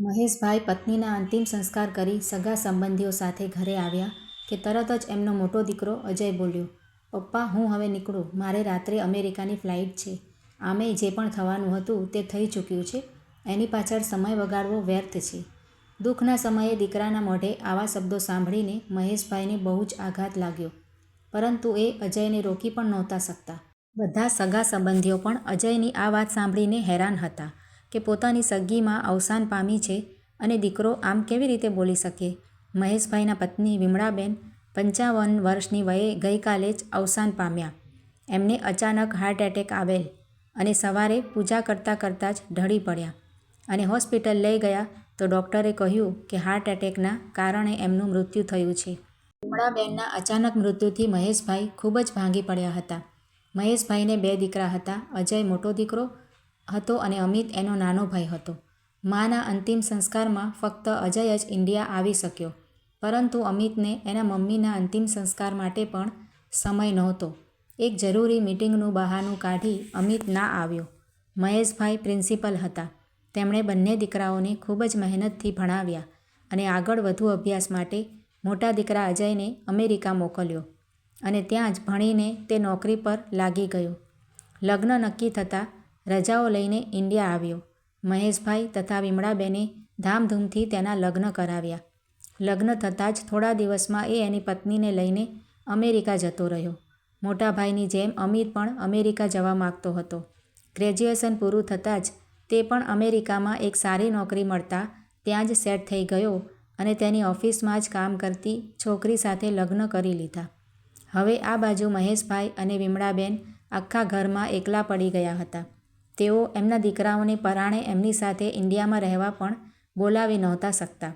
મહેશભાઈ પત્નીના અંતિમ સંસ્કાર કરી સગા સંબંધીઓ સાથે ઘરે આવ્યા કે તરત જ એમનો મોટો દીકરો અજય બોલ્યો, પપ્પા, હું હવે નીકળું. મારે રાત્રે અમેરિકાની ફ્લાઇટ છે. આમે જે પણ થવાનું હતું તે થઈ ચૂક્યું છે. એની પાછળ સમય વગાડવો વ્યર્થ છે. દુઃખના સમયે દીકરાના મોઢે આવા શબ્દો સાંભળીને મહેશભાઈને બહુ જ આઘાત લાગ્યો. પરંતુ એ અજયને રોકી પણ નહોતા શકતા. બધા સગા સંબંધીઓ પણ અજયની આ વાત સાંભળીને હેરાન હતા. કે પોતાની સગીમાં અવસાન પામી છે અને દીકરો આમ કેવી રીતે બોલી શકે? મહેશભાઈના પત્ની વિમળાબેન પંચાવન વર્ષની વયે ગઈકાલે જ અવસાન પામ્યા. એમને અચાનક હાર્ટ એટેક આવેલ અને સવારે પૂજા કરતાં કરતાં જ ઢળી પડ્યા અને હોસ્પિટલ લઈ ગયા તો ડૉક્ટરે કહ્યું કે હાર્ટ એટેકના કારણે એમનું મૃત્યુ થયું છે. વિમળાબેનના અચાનક મૃત્યુથી મહેશભાઈ ખૂબ જ ભાંગી પડ્યા હતા. મહેશભાઈને બે દીકરા હતા, અજય મોટો દીકરો હતો અને અમિત એનો નાનો ભાઈ હતો. માના અંતિમ સંસ્કારમાં ફક્ત અજય જ ઇન્ડિયા આવી શક્યો. પરંતુ અમિતને એના મમ્મીના અંતિમ સંસ્કાર માટે પણ સમય નહોતો. એક જરૂરી મિટિંગનું બહાનું કાઢી અમિત ના આવ્યો. મહેશભાઈ પ્રિન્સિપલ હતા. તેમણે બંને દીકરાઓને ખૂબ જ મહેનતથી ભણાવ્યા અને આગળ વધુ અભ્યાસ માટે મોટા દીકરા અજયને અમેરિકા મોકલ્યો અને ત્યાં જ ભણીને તે નોકરી પર લાગી ગયો. લગ્ન નક્કી થતાં રજાઓ લઈને ઇન્ડિયા આવ્યો. મહેશભાઈ તથા વિમળાબેને ધામધૂમથી તેના લગ્ન કરાવ્યા. લગ્ન થતાં જ થોડા દિવસમાં એ એની પત્નીને લઈને અમેરિકા જતો રહ્યો. મોટા ભાઈની જેમ અમિત પણ અમેરિકા જવા માગતો હતો. ગ્રેજ્યુએશન પૂરું થતાં જ તે પણ અમેરિકામાં એક સારી નોકરી મળતા ત્યાં જ સેટ થઈ ગયો અને તેની ઓફિસમાં જ કામ કરતી છોકરી સાથે લગ્ન કરી લીધા. હવે આ બાજુ મહેશભાઈ અને વિમળાબેન આખા ઘરમાં એકલા પડી ગયા હતા. તેઓ એમના દીકરાઓને પરાણે એમની સાથે ઇન્ડિયામાં રહેવા પણ બોલાવી નહોતા શકતા.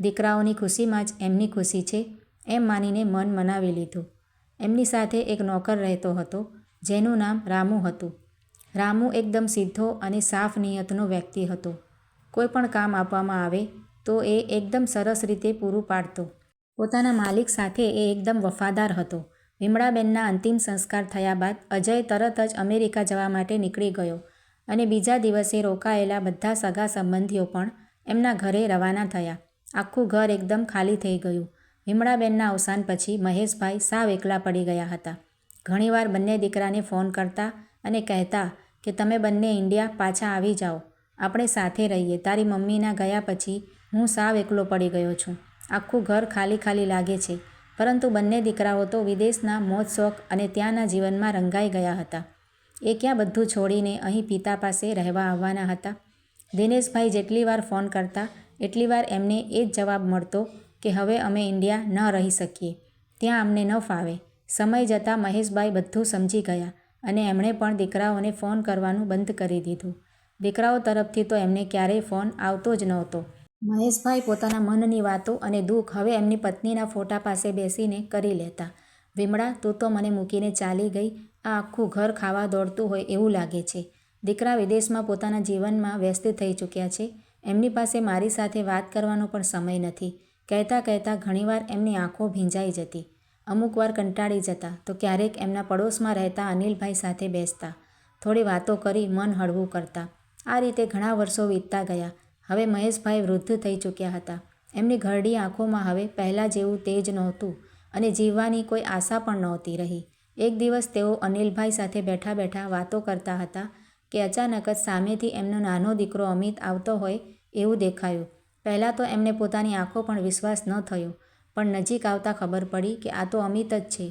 દીકરાઓની ખુશીમાં જ એમની ખુશી છે એમ માનીને મન મનાવી લીધું. એમની સાથે એક નોકર રહેતો હતો, જેનું નામ રામુ હતું. રામુ એકદમ સીધો અને સાફ નિયતનો વ્યક્તિ હતો. કોઈ પણ કામ આપવામાં આવે તો એ એકદમ સરસ રીતે પૂરું પાડતો. પોતાના માલિક સાથે એ એકદમ વફાદાર હતો. વિમળાબેનના અંતિમ સંસ્કાર થયા બાદ અજય તરત જ અમેરિકા જવા માટે નીકળી ગયો. અને બીજા દિવસે રોકાયેલા બધા સગા સંબંધીઓ પણ એમના ઘરે રવાના થયા. આખું ઘર એકદમ ખાલી થઈ ગયું. વિમળાબેનના અવસાન પછી મહેશભાઈ સાવ એકલા પડી ગયા હતા. ઘણીવાર બંને દીકરાને ફોન કરતા અને કહેતા કે, તમે બંને ઇન્ડિયા પાછા આવી જાઓ. આપણે સાથે રહીએ. તારી મમ્મીના ગયા પછી હું સાવ એકલો પડી ગયો છું. આખું ઘર ખાલી ખાલી લાગે છે. પરંતુ બંને દીકરાઓ તો વિદેશના મોજ શોખ અને ત્યાંના જીવનમાં રંગાઈ ગયા હતા. એ ક્યાં બધું છોડીને અહીં પિતા પાસે રહેવા આવવાના હતા? દિનેશભાઈ જેટલી વાર ફોન કરતા, એટલી વાર એમને એ જ જવાબ મળતો કે હવે અમે ઇન્ડિયા ન રહી શકીએ. ત્યાં અમને ન ફાવે. સમય જતાં મહેશભાઈ બધું સમજી ગયા અને એમણે પણ દીકરાઓને ફોન કરવાનું બંધ કરી દીધું. દીકરાઓ તરફથી તો એમને ક્યારેય ફોન આવતો જ નહોતો. મહેશભાઈ પોતાના મનની વાતો અને દુઃખ હવે એમની પત્નીના ફોટા પાસે બેસીને કરી લેતા. વિમળા, તું તો મને મૂકીને ચાલી ગઈ. આ આખું ઘર ખાવા દોડતું હોય એવું લાગે છે. દીકરા વિદેશમાં પોતાના જીવનમાં વ્યસ્ત થઈ ચૂક્યા છે. એમની પાસે મારી સાથે વાત કરવાનો પણ સમય નથી. કહેતા કહેતા ઘણીવાર એમની આંખો ભીંજાઈ જતી. અમુક વાર કંટાળી જતા. તો ક્યારેક એમના પડોશમાં રહેતા અનિલભાઈ સાથે બેસતા. થોડી વાતો કરી મન હળવું કરતા. આ રીતે ઘણા વર્ષો વીતતા ગયા. હવે મહેશભાઈ વૃદ્ધ થઈ ચૂક્યા હતા. એમની ઘરડી આંખોમાં હવે પહેલાં જેવું તેજ નહોતું અને જીવવાની કોઈ આશા પણ નહોતી રહી. એક દિવસ તેઓ અનિલભાઈ સાથે બેઠા બેઠા વાતો કરતા હતા કે અચાનક જ સામેથી એમનો નાનો દીકરો અમિત આવતો હોય એવું દેખાયું. પહેલાં તો એમને પોતાની આંખો પણ વિશ્વાસ ન થયો, પણ નજીક આવતા ખબર પડી કે આ તો અમિત જ છે.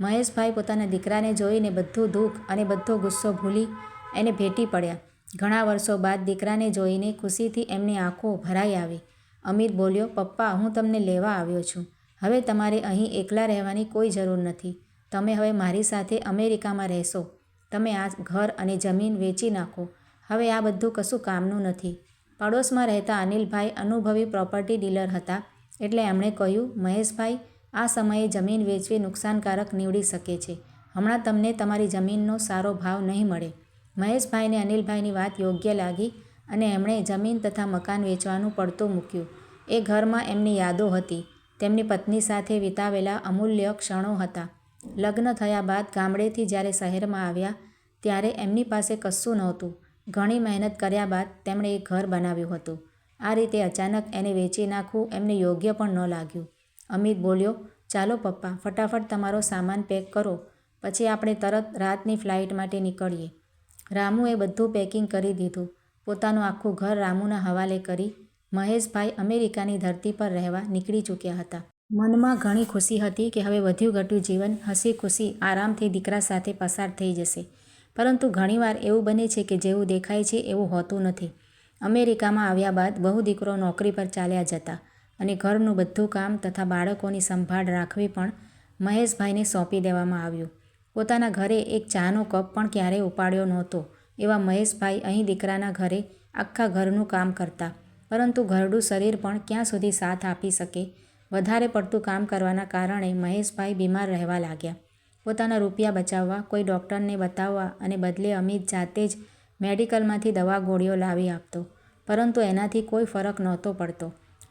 મહેશભાઈ પોતાના દીકરાને જોઈને બધું દુઃખ અને બધો ગુસ્સો ભૂલી એને ભેટી પડ્યા. ઘણા વર્ષો બાદ દીકરાને જોઈને ખુશીથી એમની આંખો ભરાઈ આવી. અમિત બોલ્યો, પપ્પા, હું તમને લેવા આવ્યો છું. હવે તમારે અહીં એકલા રહેવાની કોઈ જરૂર નથી. તમે હવે મારી સાથે અમેરિકામાં રહેશો. તમે આ ઘર અને જમીન વેચી નાખો. હવે આ બધું કશું કામનું નથી. પડોશમાં રહેતા અનિલભાઈ અનુભવી પ્રોપર્ટી ડીલર હતા, એટલે એમણે કહ્યું, મહેશભાઈ, આ સમયે જમીન વેચવી નુકસાનકારક નીવડી શકે છે. હમણાં તમને તમારી જમીનનો સારો ભાવ નહીં મળે. મહેશભાઈને અનિલભાઈની વાત યોગ્ય લાગી અને એમણે જમીન તથા મકાન વેચવાનું પડતું મૂક્યું. એ ઘરમાં એમની યાદો હતી. તેમની પત્ની સાથે વિતાવેલા અમૂલ્ય ક્ષણો હતા. લગ્ન થયા બાદ ગામડેથી જ્યારે શહેરમાં આવ્યા, ત્યારે એમની પાસે કશું નહોતું. ઘણી મહેનત કર્યા બાદ તેમણે એક ઘર બનાવ્યું હતું. આ રીતે અચાનક એને વેચી નાખવું એમને યોગ્ય પણ ન લાગ્યું. અમિત બોલ્યો, ચાલો પપ્પા, ફટાફટ તમારો સામાન પેક કરો, પછી આપણે તરત રાતની ફ્લાઇટ માટે નીકળીએ. રામુએ બધું પેકિંગ કરી દીધું. પોતાનું આખું ઘર રામુના હવાલે કરી મહેશભાઈ અમેરિકાની ધરતી પર રહેવા નીકળી ચૂક્યા હતા. મનમાં ઘણી ખુશી હતી કે હવે વધ્યું ઘટ્યું જીવન, હસી ખુશી, આરામથી દીકરા સાથે પસાર થઈ જશે. પરંતુ ઘણીવાર એવું બને છે કે જેવું દેખાય છે એવું હોતું નથી. અમેરિકામાં આવ્યા બાદ બહુ દીકરો નોકરી પર ચાલ્યા જતા અને ઘરનું બધું કામ તથા બાળકોની સંભાળ રાખવી પણ મહેશભાઈને સોંપી દેવામાં આવ્યું. પોતાના ઘરે એક ચાનો કપ પણ ક્યારેય ઉપાડ્યો નહોતો. એવા મહેશભાઈ અહીં દીકરાના ઘરે આખા ઘરનું કામ કરતા. પરંતુ ઘરડું શરીર પણ ક્યાં સુધી સાથ આપી શકે? વધારે પડતું કામ કરવાના કારણે મહેશભાઈ બીમાર રહેવા લાગ્યા. પોતાના રૂપિયા બચાવવા, કોઈ ડૉક્ટરને બતાવવા અને બદલે અમિત જાતે જ મેડિકલમાંથી દવા ગોળીઓ લાવી આપતો. પરંતુ એનાથી કોઈ ફરક નહોતો પડતો.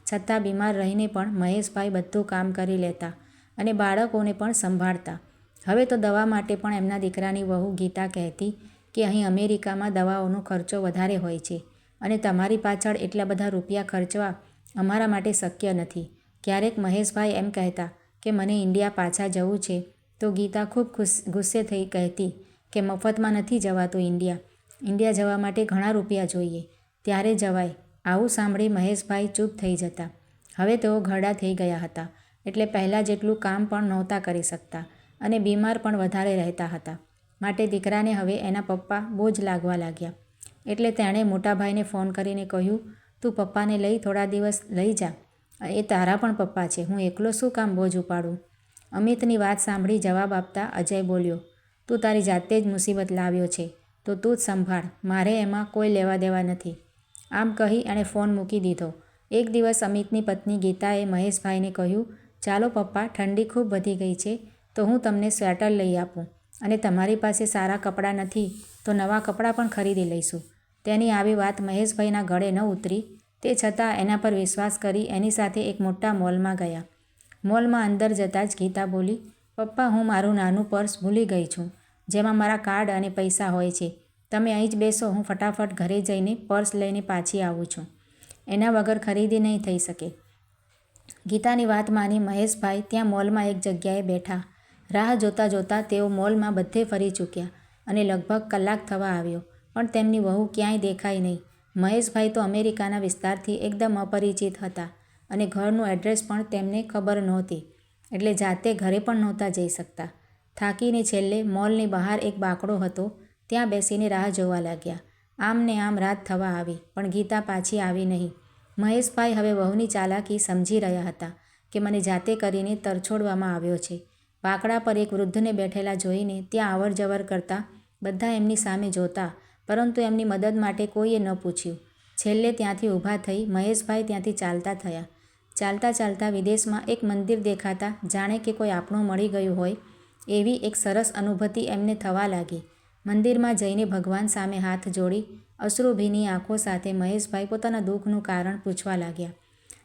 છતાં બીમાર રહીને પણ મહેશભાઈ બધું કામ કરી લેતા અને બાળકોને પણ સંભાળતા. હવે તો દવા માટે પણ એમના દીકરાની વહુ ગીતા કહેતી કે અહીં અમેરિકામાં દવાઓનો ખર્ચો વધારે હોય છે અને તમારી પાછળ એટલા બધા રૂપિયા ખર્ચવા અમારા માટે શક્ય નથી. ક્યારેક મહેશભાઈ એમ કહેતા કે, મને ઇન્ડિયા પાછા જવું છે. તો ગીતા ખૂબ ગુસ્સે થઈ કહેતી કે, મફતમાં નથી જવાતું ઇન્ડિયા. ઇન્ડિયા જવા માટે ઘણા રૂપિયા જોઈએ. ત્યારે જવાય. આવું સાંભળી મહેશભાઈ ચૂપ થઈ જતા. હવે તેઓ ઘરડા થઈ ગયા હતા. એટલે પહેલાં જેટલું કામ પણ નહોતા કરી શકતા અને બીમાર પણ વધારે રહેતા હતા. માટે દીકરાને હવે એના પપ્પા બોજ લાગવા લાગ્યા. એટલે તેણે મોટાભાઈને ફોન કરીને કહ્યું, તું પપ્પાને લઈ થોડા દિવસ લઈ જા. એ તારા પણ પપ્પા છે, હું એકલો શું કામ બોજ ઉપાડું? અમિતની વાત સાંભળી જવાબ આપતા અજય બોલ્યો, તું તારી જાતે જ મુસીબત લાવ્યો છે, તો તું જ સંભાળ, મારે એમાં કોઈ લેવા દેવા નથી. આમ કહી એણે ફોન મૂકી દીધો. એક દિવસ અમિતની પત્ની ગીતાએ મહેશભાઈને કહ્યું, ચાલો પપ્પા, ઠંડી ખૂબ વધી ગઈ છે, તો હું તમને સ્વેટર લઈ આપું, અને તમારી પાસે સારા કપડાં નથી, તો નવા કપડાં પણ ખરીદી લઈશું. તેની આવી વાત મહેશભાઈના ગળે ન ઉતરી તે છતાં એના પર વિશ્વાસ કરી એની સાથે એક મોટા મોલમાં ગયા. મોલમાં અંદર જતાં જ ગીતા બોલી, પપ્પા, હું મારું નાનું પર્સ ભૂલી ગઈ છું, જેમાં મારા કાર્ડ અને પૈસા હોય છે. તમે અહીં જ બેસો, હું ફટાફટ ઘરે જઈને પર્સ લઈને પાછી આવું છું. એના વગર ખરીદી નહીં થઈ શકે. ગીતાની વાત માની મહેશભાઈ ત્યાં મોલમાં એક જગ્યાએ બેઠા. રાહ જોતાં જોતાં તેઓ મોલમાં બધે ફરી ચૂક્યા અને લગભગ કલાક થવા આવ્યો, પણ તેમની વહુ ક્યાંય દેખાઈ નહીં. મહેશભાઈ તો અમેરિકાના વિસ્તારથી એકદમ અપરિચિત હતા અને ઘરનું એડ્રેસ પણ તેમને ખબર નહોતી, એટલે જાતે ઘરે પણ નહોતા જઈ શકતા. થાકીને છેલ્લે મોલની બહાર એક બાકડો હતો, ત્યાં બેસીને રાહ જોવા લાગ્યા. આમ ને આમ રાત થવા આવી, પણ ગીતા પાછી આવી નહીં. મહેશભાઈ હવે વહુની ચાલાકી સમજી રહ્યા હતા કે મને જાતે કરીને તરછોડવામાં આવ્યો છે. બાકડા પર એક વૃદ્ધને બેઠેલા જોઈને ત્યાં અવર જવર કરતા બધા એમની સામે જોતા પરંતુ એમની મદદ માટે કોઈએ ન પૂછ્યું. છેલ્લે ત્યાંથી ઊભા થઈ મહેશભાઈ ત્યાંથી ચાલતા થયા. ચાલતા ચાલતા વિદેશમાં એક મંદિર દેખાતા જાણે કે કોઈ આપણું મળી ગયું હોય એવી એક સરસ અનુભૂતિ એમને થવા લાગી. મંદિરમાં જઈને ભગવાન સામે હાથ જોડી અશ્રુભીની આંખો સાથે મહેશભાઈ પોતાના દુઃખનું કારણ પૂછવા લાગ્યા.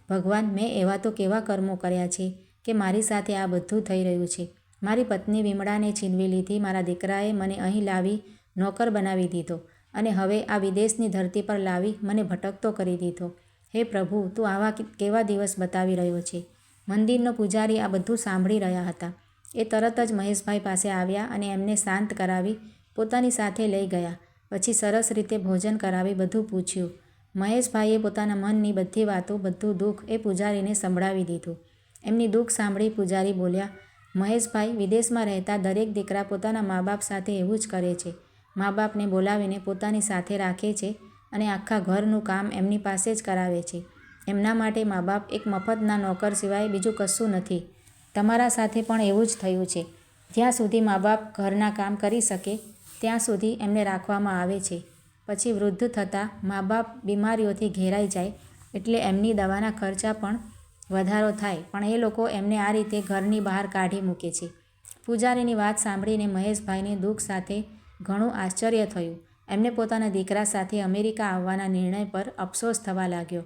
ભગવાન, મેં એવા તો કેવા કર્મો કર્યા છે કે મારી સાથે આ બધું થઈ રહ્યું છે. મારી પત્ની વિમળાને છીનવી લીધી, મારા દીકરાએ મને અહીં લાવી નોકર બનાવી દીધો અને હવે આ વિદેશની ધરતી પર લાવી મને ભટકતો કરી દીધો. હે પ્રભુ, તું આવા કેવા દિવસ બતાવી રહ્યો છે? મંદિરનો પૂજારી આ બધું સાંભળી રહ્યા હતા. એ તરત જ મહેશભાઈ પાસે આવ્યા અને એમને શાંત કરાવી પોતાની સાથે લઈ ગયા. પછી સરસ રીતે ભોજન કરાવી બધું પૂછ્યું. મહેશભાઈએ પોતાના મનની બધી વાતો, બધું દુઃખ એ પૂજારીને સંભળાવી દીધું. એમની દુઃખ સાંભળી પૂજારી બોલ્યા, મહેશભાઈ, વિદેશમાં રહેતા દરેક દીકરા પોતાના મા બાપ સાથે એવું જ કરે છે. મા બાપને બોલાવીને પોતાની સાથે રાખે છે અને આખા ઘરનું કામ એમની પાસે જ કરાવે છે. એમના માટે મા બાપ એક મફતના નોકર સિવાય બીજું કશું નથી. તમારા સાથે પણ એવું જ થયું છે. જ્યાં સુધી મા બાપ ઘરના કામ કરી શકે, ત્યાં સુધી એમને રાખવામાં આવે છે. પછી વૃદ્ધ થતાં મા બાપ બીમારીઓથી ઘેરાઈ જાય એટલે એમની દવાના ખર્ચા પણ વધારો થાય, પણ એ લોકો એમને આ રીતે ઘરની બહાર કાઢી મૂકે છે. પૂજારીની વાત સાંભળીને મહેશભાઈને દુઃખ સાથે ઘણું આશ્ચર્ય થયું. એમને પોતાના દીકરા સાથે અમેરિકા આવવાના નિર્ણય પર અફસોસ થવા લાગ્યો.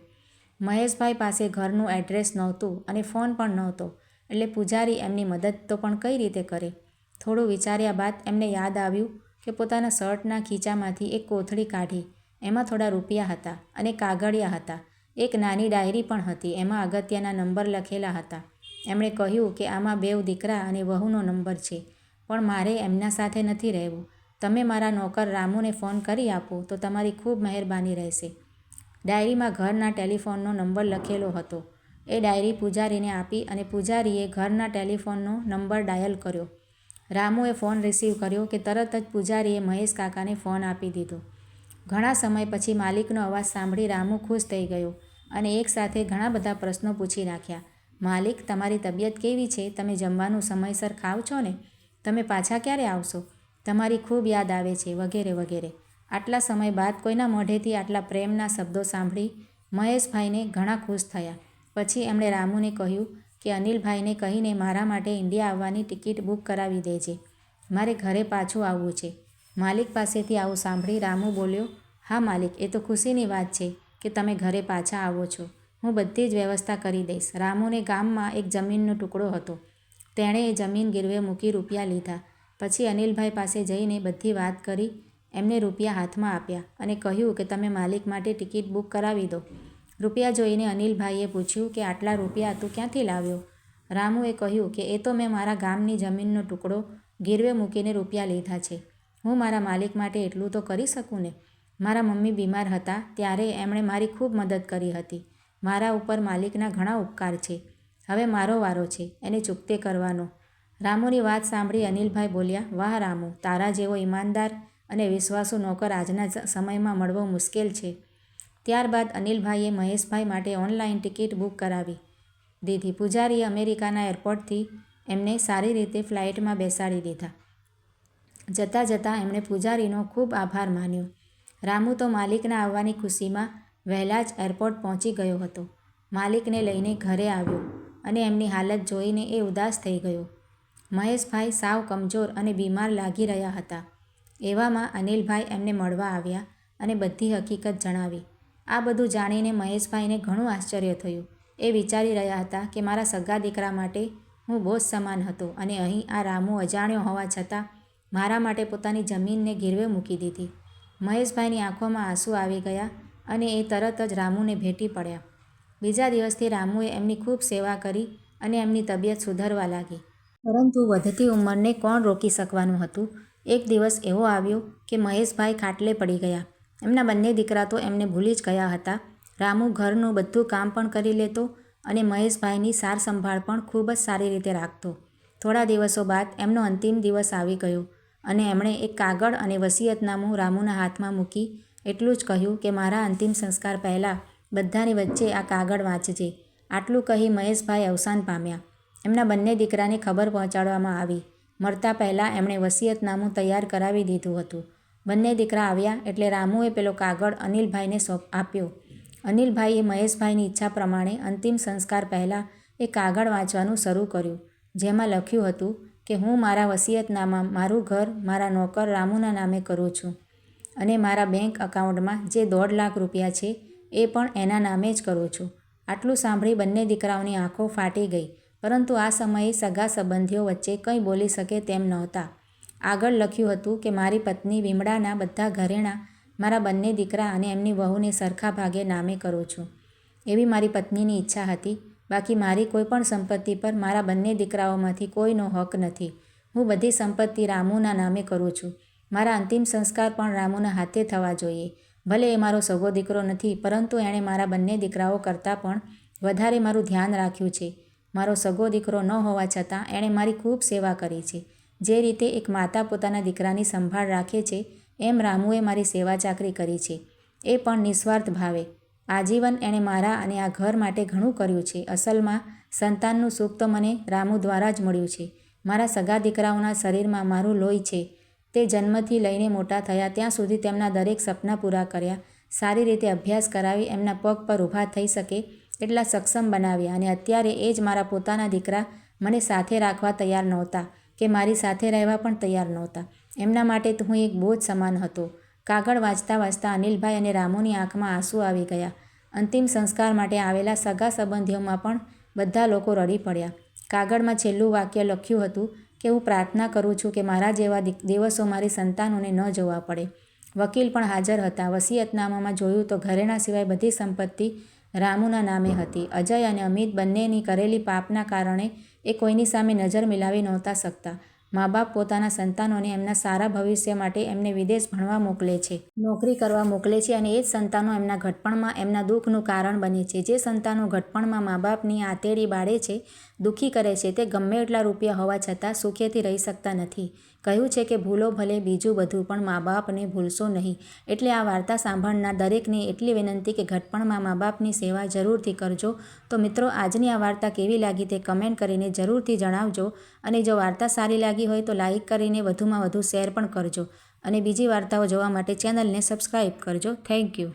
મહેશભાઈ પાસે ઘરનું એડ્રેસ નહોતું અને ફોન પણ નહોતો, એટલે પૂજારી એમની મદદ તો પણ કઈ રીતે કરે? થોડું વિચાર્યા બાદ એમને યાદ આવ્યું કે પોતાના શર્ટના ખીચામાંથી એક કોથળી કાઢી, એમાં થોડા રૂપિયા હતા અને કાગળિયા હતા. એક નાની ડાયરી પણ હતી, એમાં અગત્યના નંબર લખેલા હતા. એમણે કહ્યું કે આમાં બેવ દીકરા અને વહુનો નંબર છે, પણ મારે એમના સાથે નથી રહેવું. તમે મારા નોકર રામુને ફોન કરી આપો તો તમારી ખૂબ મહેરબાની રહેશે. ડાયરીમાં ઘરના ટેલિફોનનો નંબર લખેલો હતો. એ ડાયરી પૂજારીને આપી અને પૂજારીએ ઘરના ટેલિફોનનો નંબર ડાયલ કર્યો. રામુએ ફોન રિસીવ કર્યો કે તરત જ પૂજારીએ મહેશ કાકાને ફોન આપી દીધો. ઘણા સમય પછી માલિકનો અવાજ સાંભળી રામુ ખુશ થઈ ગયો અને એકસાથે ઘણા બધા પ્રશ્નો પૂછી નાખ્યા. માલિક, તમારી તબિયત કેવી છે? તમે જમવાનું સમયસર ખાવ છો ને? તમે પાછા ક્યારે આવશો? તમારી ખૂબ યાદ આવે છે, વગેરે વગેરે. આટલા સમય બાદ કોઈના મોઢેથી આટલા પ્રેમના શબ્દો સાંભળી મહેશભાઈને ઘણા ખુશ થયા. પછી એમણે રામુને કહ્યું કે, અનિલભાઈને કહીને મારા માટે ઇન્ડિયા આવવાની ટિકિટ બુક કરાવી દેજે. મારે ઘરે પાછું આવવું છે. માલિક પાસેથી આવું સાંભળી રામુ બોલ્યો, હા માલિક, એ તો ખુશીની વાત છે કે તમે ઘરે પાછા આવો છો. હું બધી જ વ્યવસ્થા કરી દઈશ. રામુને ગામમાં એક જમીનનો ટુકડો હતો. તેણે એ જમીન ગીરવે મૂકી રૂપિયા લીધા. પછી અનિલભાઈ પાસે જઈને બધી વાત કરી, એમને રૂપિયા હાથમાં આપ્યા અને કહ્યું કે તમે માલિક માટે ટિકિટ બુક કરાવી દો. રૂપિયા જોઈને અનિલભાઈએ પૂછ્યું કે આટલા રૂપિયા તું ક્યાંથી લાવ્યો? રામુએ કહ્યું કે એ તો મેં મારા ગામની જમીનનો ટુકડો ગીરવે મૂકીને રૂપિયા લીધા છે. હું મારા માલિક માટે એટલું તો કરી શકું ને? મારા મમ્મી બીમાર હતા ત્યારે એમણે મારી ખૂબ મદદ કરી હતી. મારા ઉપર માલિકના ઘણા ઉપકાર છે. હવે મારો વારો છે, એને ચૂકતે કરવાનો. રામુની વાત સાંભળી અનિલભાઈ બોલ્યા, વાહ રામુ, તારા જેવો ઈમાનદાર અને વિશ્વાસુ નોકર આજના સમયમાં મળવો મુશ્કેલ છે. ત્યારબાદ અનિલભાઈએ મહેશભાઈ માટે ઓનલાઈન ટિકિટ બુક કરાવી. દીધી. પૂજારીએ અમેરિકાના એરપોર્ટથી એમને સારી રીતે ફ્લાઇટમાં બેસાડી દીધા. જતાં જતાં એમણે પૂજારીનો ખૂબ આભાર માન્યો. રામુ તો માલિકના આવવાની ખુશીમાં વહેલા જ એરપોર્ટ પહોંચી ગયો હતો. માલિકને લઈને ઘરે આવ્યો અને એમની હાલત જોઈને એ ઉદાસ થઈ ગયો. મહેશભાઈ સાવ કમજોર અને બીમાર લાગી રહ્યા હતા. એવામાં અનિલભાઈ એમને મળવા આવ્યા અને બધી હકીકત જણાવી. આ બધું જાણીને મહેશભાઈને ઘણું આશ્ચર્ય થયું. એ વિચારી રહ્યા હતા કે મારા સગા દીકરા માટે હું બોજ સમાન હતો અને અહીં આ રામુ અજાણ્યો હોવા છતાં મારા માટે પોતાની જમીનને ગીરવે મૂકી દીધી. મહેશભાઈની આંખોમાં આંસુ આવી ગયા અને એ તરત જ રામુને ભેટી પડ્યા. બીજા દિવસથી રામુએ એમની ખૂબ સેવા કરી અને એમની તબિયત સુધરવા લાગી. પરંતુ વધતી ઉંમરને કોણ રોકી શકવાનું હતું? એક દિવસ એવો આવ્યો કે મહેશભાઈ ખાટલે પડી ગયા. એમના બંને દીકરા તો એમને ભૂલી જ ગયા હતા. રામુ ઘરનું બધું કામ પણ કરી લેતો અને મહેશભાઈની સાર સંભાળ પણ ખૂબ જ સારી રીતે રાખતો. થોડા દિવસો બાદ એમનો અંતિમ દિવસ આવી ગયો અને એમણે એક કાગળ અને વસિયતનામું રામુના હાથમાં મૂકી એટલું જ કહ્યું કે મારા અંતિમ સંસ્કાર પહેલાં બધાની વચ્ચે આ કાગળ વાંચજે. આટલું કહી મહેશભાઈ અવસાન પામ્યા. એમના બંને દીકરાને ખબર પહોંચાડવામાં આવી. મળતા પહેલાં એમણે વસિયતનામું તૈયાર કરાવી દીધું હતું. બંને દીકરા આવ્યા એટલે રામુએ પેલો કાગળ અનિલભાઈને સોંપ આપ્યો. અનિલભાઈએ મહેશભાઈની ઈચ્છા પ્રમાણે અંતિમ સંસ્કાર પહેલાં એ કાગળ વાંચવાનું શરૂ કર્યું, જેમાં લખ્યું હતું કે, હું મારા વસિયતનામા મારું ઘર, મારા નોકર રામુના નામે કરું છું અને મારા બેંક એકાઉન્ટમાં જે દોઢ લાખ રૂપિયા છે એ પણ એના નામે જ કરું છું. આટલું સાંભળી બંને દીકરાઓની આંખો ફાટી ગઈ. પરંતુ આ સમયે સગા સંબંધીઓ વચ્ચે કંઈ બોલી શકે તેમ નહોતા. આગળ લખ્યું હતું કે, મારી પત્ની વિમળાના બધા ઘરેણાં મારા બંને દીકરા અને એમની વહુને સરખા ભાગે નામે કરું છું. એવી મારી પત્નીની ઈચ્છા હતી. બાકી મારી કોઈ પણ સંપત્તિ પર મારા બંને દીકરાઓમાંથી કોઈનો હક નથી. હું બધી સંપત્તિ રામુના નામે કરું છું. મારા અંતિમ સંસ્કાર પણ રામુના હાથે થવા જોઈએ. ભલે એ મારો સગો દીકરો નથી, પરંતુ એણે મારા બંને દીકરાઓ કરતાં પણ વધારે મારું ધ્યાન રાખ્યું છે. મારો સગો દીકરો ન હોવા છતાં એણે મારી ખૂબ સેવા કરી છે. જે રીતે એક માતા પોતાના દીકરાની સંભાળ રાખે છે, એમ રામુએ મારી સેવા ચાકરી કરી છે. એ પણ નિસ્વાર્થ ભાવે. આજીવન એણે મારા અને આ ઘર માટે ઘણું કર્યું છે. અસલમાં સંતાનનું સુખ તો મને રામુ દ્વારા જ મળ્યું છે. મારા સગા દીકરાઓના શરીરમાં મારું લોહી છે. તે જન્મથી લઈને મોટા થયા ત્યાં સુધી તેમના દરેક સપના પૂરા કર્યા. સારી રીતે અભ્યાસ કરાવી એમના પગ પર ઊભા થઈ શકે એટલા સક્ષમ બનાવ્યા અને અત્યારે એ જ મારા પોતાના દીકરા મને સાથે રાખવા તૈયાર નહોતા કે મારી સાથે રહેવા પણ તૈયાર નહોતા. એમના માટે તો હું એક બોજ સમાન હતો. કાગળ વાંચતા વાંચતા અનિલભાઈ અને રામુની આંખમાં આંસુ આવી ગયા. અંતિમ સંસ્કાર માટે આવેલા સગા સંબંધીઓમાં પણ બધા લોકો રડી પડ્યા. કાગળમાં છેલ્લું વાક્ય લખ્યું હતું કે, હું પ્રાર્થના કરું છું કે મારા જેવા દિવસો મારી સંતાનોને ન જોવા પડે. વકીલ પણ હાજર હતા. વસિયતનામામાં જોયું તો ઘરેણા સિવાય બધી સંપત્તિ રામુના નામે હતી. અજય અને અમિત બંનેની કરેલી પાપના કારણે એ કોઈની સામે નજર મિલાવી નહોતા શકતા. મા બાપ પોતાના સંતાનોને એમના સારા ભવિષ્ય માટે એમને વિદેશ ભણવા મોકલે છે. નોકરી કરવા મોકલે છે અને એ જ સંતાનો એમના ઘટપણમાં, એમના દુઃખનું કારણ બને છે. જે સંતાનો ઘટપણમાં મા બાપની આતેડી બાળે છે, દુઃખી કરે છે, તે ગમે એટલા રૂપિયા હોવા છતાં સુખેથી રહી શકતા નથી. કહ્યું છે કે ભૂલો ભલે બીજું બધું, પણ મા બાપને ભૂલશો નહીં. એટલે આ વાર્તા સાંભળનાર દરેકને એટલી વિનંતી કે ઘટપણમાં મા બાપની સેવા જરૂરથી કરજો. તો મિત્રો, આજની આ વાર્તા કેવી લાગી તે કમેન્ટ કરીને જરૂરથી જણાવજો. અને જો વાર્તા સારી લાગી હોય તો લાઇક કરીને વધુમાં વધુ શેર પણ કરજો અને બીજી વાર્તાઓ જોવા માટે ચેનલને સબસ્ક્રાઈબ કરજો. Thank you.